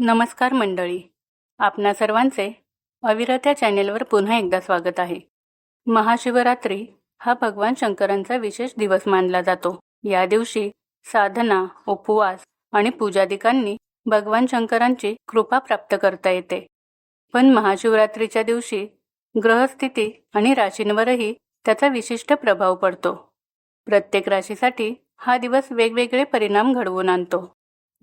नमस्कार मंडळी. आपणा सर्वांचे अविरत या चॅनेलवर पुन्हा एकदा स्वागत आहे. महाशिवरात्री हा भगवान शंकरांचा विशेष दिवस मानला जातो. या दिवशी साधना उपवास आणि पूजादिकांनी भगवान शंकरांची कृपा प्राप्त करता येते. पण महाशिवरात्रीच्या दिवशी ग्रहस्थिती आणि राशींवरही त्याचा विशिष्ट प्रभाव पडतो. प्रत्येक राशीसाठी हा दिवस वेगवेगळे परिणाम घडवून आणतो.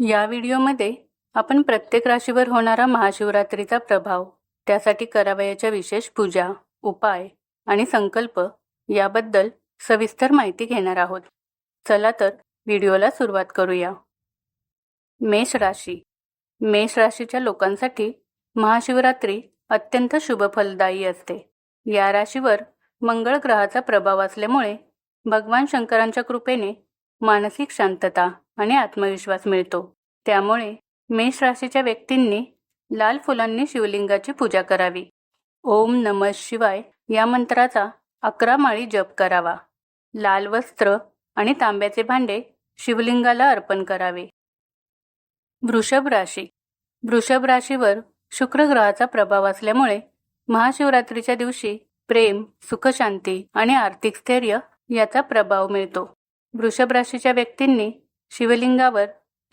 या व्हिडिओमध्ये आपण प्रत्येक राशीवर होणारा महाशिवरात्रीचा प्रभाव त्यासाठी करावयाच्या विशेष पूजा उपाय आणि संकल्प याबद्दल सविस्तर माहिती घेणार आहोत. चला तर व्हिडिओला सुरुवात करूया. मेष राशी. मेष राशीच्या लोकांसाठी महाशिवरात्री अत्यंत शुभफलदायी असते. या राशीवर मंगळ ग्रहाचा प्रभाव असल्यामुळे भगवान शंकरांच्या कृपेने मानसिक शांतता आणि आत्मविश्वास मिळतो. त्यामुळे मेष राशीच्या व्यक्तींनी लाल फुलांनी शिवलिंगाची पूजा करावी. ओम नम शिवाय या मंत्राचा अकरा माळी जप करावा. लाल वस्त्र आणि तांब्याचे भांडे शिवलिंगाला अर्पण करावे. वृषभ राशी. वृषभ राशीवर शुक्र ग्रहाचा प्रभाव असल्यामुळे महाशिवरात्रीच्या दिवशी प्रेम सुखशांती आणि आर्थिक स्थैर्य याचा प्रभाव मिळतो. वृषभ राशीच्या व्यक्तींनी शिवलिंगावर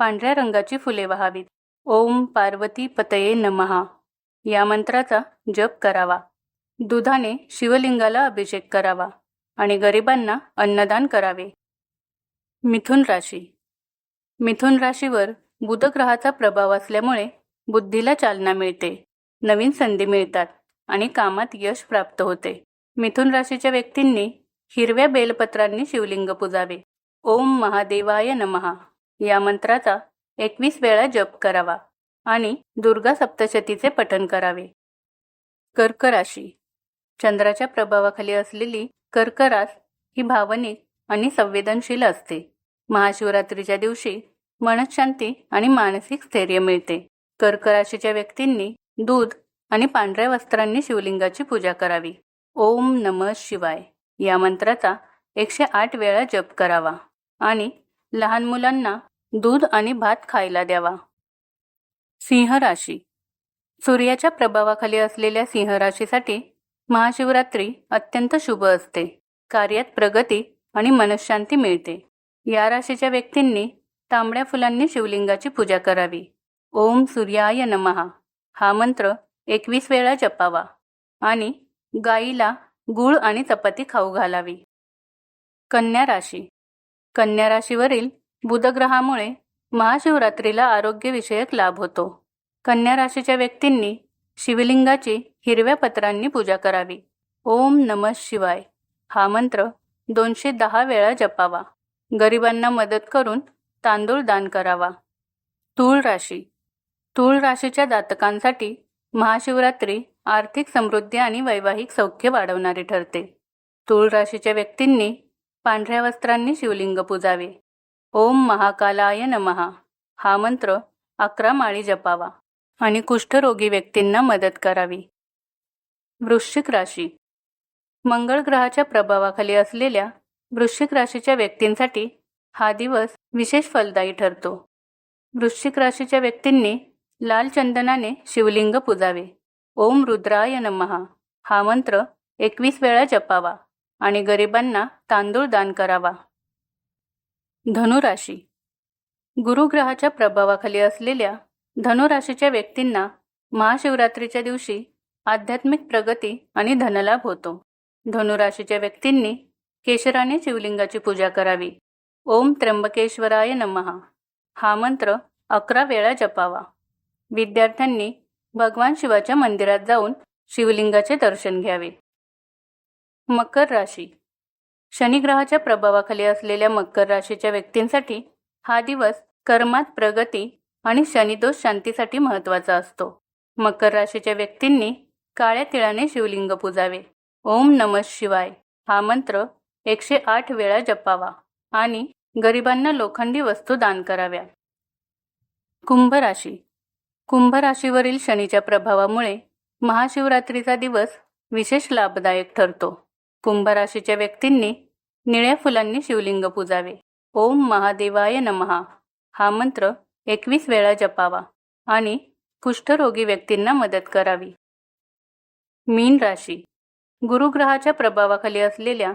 पांढऱ्या रंगाची फुले वहावीत. ओम पार्वती पतये नमहा या मंत्राचा जप करावा. दुधाने शिवलिंगाला अभिषेक करावा आणि गरिबांना अन्नदान करावे. मिथुन राशी. मिथुन राशीवर बुधग्रहाचा प्रभाव असल्यामुळे बुद्धीला चालना मिळते नवीन संधी मिळतात आणि कामात यश प्राप्त होते. मिथुन राशीच्या व्यक्तींनी हिरव्या बेलपत्रांनी शिवलिंग पुजावे. ओम महादेवाय नमहा या मंत्राचा एकवीस वेळा जप करावा आणि दुर्गा सप्तशतीचे पठण करावे. कर्क राशी चंद्राच्या प्रभावाखाली असलेली कर्क रास ही भावनिक आणि संवेदनशील असते. महाशिवरात्रीच्या दिवशी मनशांती आणि मानसिक स्थैर्य मिळते. कर्क राशीच्या व्यक्तींनी दूध आणि पांढऱ्या वस्त्रांनी शिवलिंगाची पूजा करावी. ओम नम शिवाय. या मंत्राचा एकशे आठ वेळा जप करावा आणि लहान मुलांना दूध आणि भात खायला द्यावा. सिंह राशी. सूर्याच्या प्रभावाखाली असलेल्या सिंह राशीसाठी महाशिवरात्री अत्यंत शुभ असते. कार्यात प्रगती आणि मनशांती मिळते. या राशीच्या व्यक्तींनी तांबड्या फुलांनी शिवलिंगाची पूजा करावी. ओम सूर्याय नमहा हा मंत्र एकवीस वेळा जपावा आणि गाईला गुळ आणि चपाती खाऊ घालावी. कन्या राशी. कन्या राशीवरील बुधग्रहामुळे महाशिवरात्रीला आरोग्यविषयक लाभ होतो. कन्या राशीच्या व्यक्तींनी शिवलिंगाची हिरव्या पत्रांनी पूजा करावी. ओम नम शिवाय. हा मंत्र दोनशे दहा वेळा जपावा. गरिबांना मदत करून तांदूळ दान करावा. तूळ राशी. तूळ राशीच्या जातकांसाठी महाशिवरात्री आर्थिक समृद्धी आणि वैवाहिक सौख्य वाढवणारी ठरते. तूळ राशीच्या व्यक्तींनी पांढऱ्या वस्त्रांनी शिवलिंग पूजावे. ओम महाकालाय नमहा हा मंत्र अकरा माळी जपावा आणि कुष्ठरोगी व्यक्तींना मदत करावी. वृश्चिक राशी. मंगळ ग्रहाच्या प्रभावाखाली असलेल्या वृश्चिक राशीच्या व्यक्तींसाठी हा दिवस विशेष फलदायी ठरतो. वृश्चिक राशीच्या व्यक्तींनी लाल चंदनाने शिवलिंग पूजावे. ओम रुद्राय नमहा हा मंत्र एकवीस वेळा जपावा आणि गरिबांना तांदूळ दान करावा. धनुराशी. गुरुग्रहाच्या प्रभावाखाली असलेल्या धनुराशीच्या व्यक्तींना महाशिवरात्रीच्या दिवशी आध्यात्मिक प्रगती आणि धनलाभ होतो. धनुराशीच्या व्यक्तींनी केशराने शिवलिंगाची पूजा करावी. ओम त्र्यंबकेश्वराय नमहा हा मंत्र अकरा वेळा जपावा. विद्यार्थ्यांनी भगवान शिवाच्या मंदिरात जाऊन शिवलिंगाचे दर्शन घ्यावे. मकर राशी. शनिग्रहाच्या प्रभावाखाली असलेल्या मकर राशीच्या व्यक्तींसाठी हा दिवस कर्मात प्रगती आणि शनिदोष शांतीसाठी महत्त्वाचा असतो. मकर राशीच्या व्यक्तींनी काळ्या तिळाने शिवलिंग पूजावे. ओम नम शिवाय. हा मंत्र एकशे आठ वेळा जपावा आणि गरिबांना लोखंडी वस्तू दान कराव्या. कुंभ राशी. कुंभ राशीवरील शनीच्या प्रभावामुळे महाशिवरात्रीचा दिवस विशेष लाभदायक ठरतो. कुंभ राशीच्या व्यक्तींनी निळ्या फुलांनी शिवलिंग पूजावे. ओम महादेवाय नमहा. हा मंत्र एकवीस वेळा जपावा आणि कुष्ठरोगी व्यक्तींना मदत करावी. मीन राशी. गुरुग्रहाच्या प्रभावाखाली असलेल्या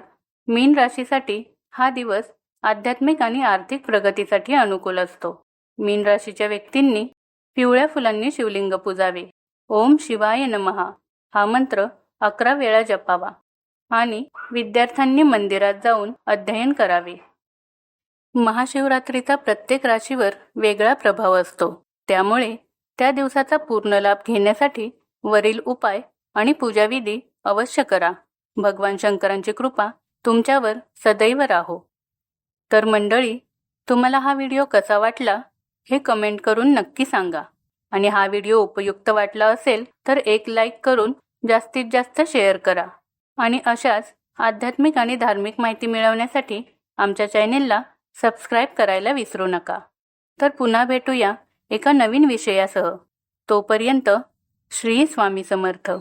मीन राशीसाठी हा दिवस आध्यात्मिक आणि आर्थिक प्रगतीसाठी अनुकूल असतो. मीन राशीच्या व्यक्तींनी पिवळ्या फुलांनी शिवलिंग पूजावे. ओम शिवाय नमहा. हा मंत्र अकरा वेळा जपावा. आणि विद्यार्थ्यांनी मंदिरात जाऊन अध्ययन करावे. महाशिवरात्रीचा प्रत्येक राशीवर वेगळा प्रभाव असतो. त्यामुळे त्या दिवसाचा पूर्ण लाभ घेण्यासाठी वरील उपाय आणि पूजाविधी अवश्य करा. भगवान शंकरांची कृपा तुमच्यावर सदैव राहो. तर मंडळी तुम्हाला हा व्हिडिओ कसा वाटला हे कमेंट करून नक्की सांगा. आणि हा व्हिडिओ उपयुक्त वाटला असेल तर एक लाईक करून जास्तीत जास्त शेअर करा. आणि अशाच आध्यात्मिक आणि धार्मिक माहिती मिळवण्यासाठी आमच्या चॅनेलला सबस्क्राईब करायला विसरू नका. तर पुन्हा भेटूया एका नवीन विषयासह. तोपर्यंत श्री स्वामी समर्थ.